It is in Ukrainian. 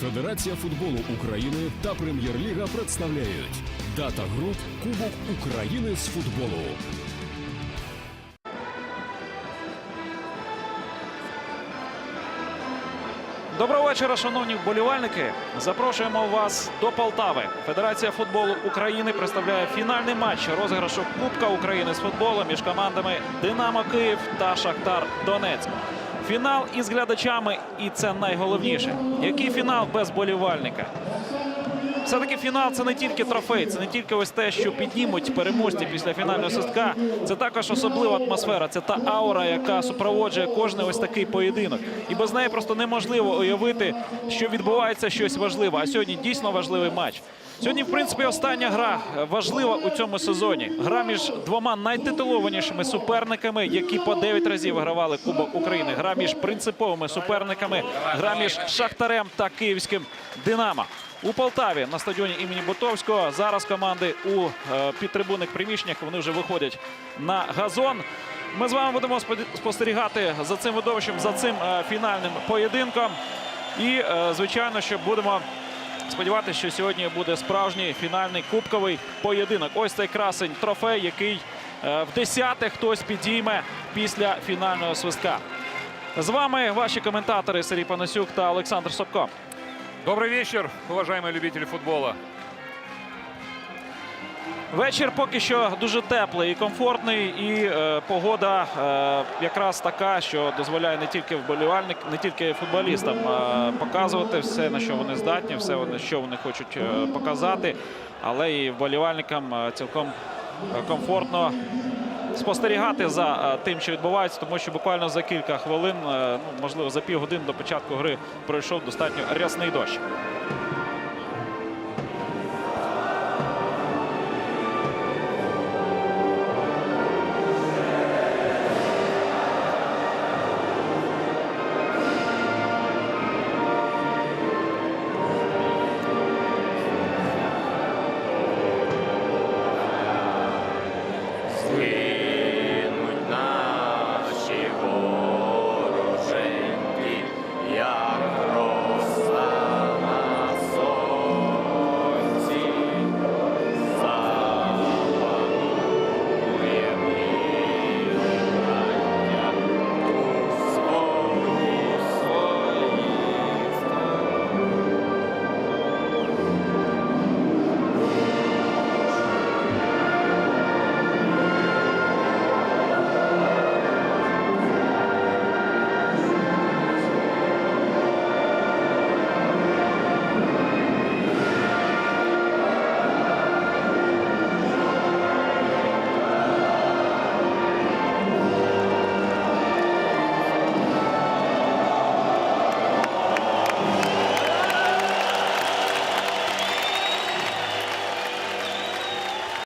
Федерація футболу України та Прем'єр-ліга представляють Дата Груп Кубок України з футболу. Доброго вечора, шановні вболівальники. Запрошуємо вас до Полтави. Федерація футболу України представляє фінальний матч розіграшу Кубка України з футболу між командами Динамо Київ та Шахтар Донецьк. Фінал із глядачами, і це найголовніше. Який фінал без болівальника? Все-таки фінал це не тільки трофей, це не тільки ось те, що піднімуть переможці після фінального свистка. Це також особлива атмосфера. Це та аура, яка супроводжує кожний ось такий поєдинок. І без неї просто неможливо уявити, що відбувається щось важливе. А сьогодні дійсно важливий матч. Сьогодні, в принципі, остання гра важлива у цьому сезоні. Гра між двома найтитулованішими суперниками, які по 9 разів вигравали Кубок України. Гра між принциповими суперниками, гра між Шахтарем та Київським Динамо. У Полтаві на стадіоні імені Бутовського зараз команди у е, підтрибунних приміщеннях вони вже виходять на газон. Ми з вами будемо спостерігати за цим видовищем, за цим е, фінальним поєдинком. І, е, звичайно, що будемо сподіватися, що сьогодні буде справжній фінальний кубковий поєдинок. Ось цей красень трофей, який е, в десяте хтось підійме після фінального свистка. З вами ваші коментатори Сергій Панасюк та Олександр Собко. Добрый вечер, уважаемые любители футбола. Вечір поки що дуже теплий і комфортний, і е, погода е, якраз така, що дозволяє не тільки вболівальник, не тільки футболістам е, показувати все, на що вони здатні, все вони, що вони хочуть е, показати, але і вболівальникам е, цілком е, комфортно спостерігати за е, тим, що відбувається, тому що буквально за кілька хвилин, е, ну можливо, за півгодини до початку гри пройшов достатньо рясний дощ.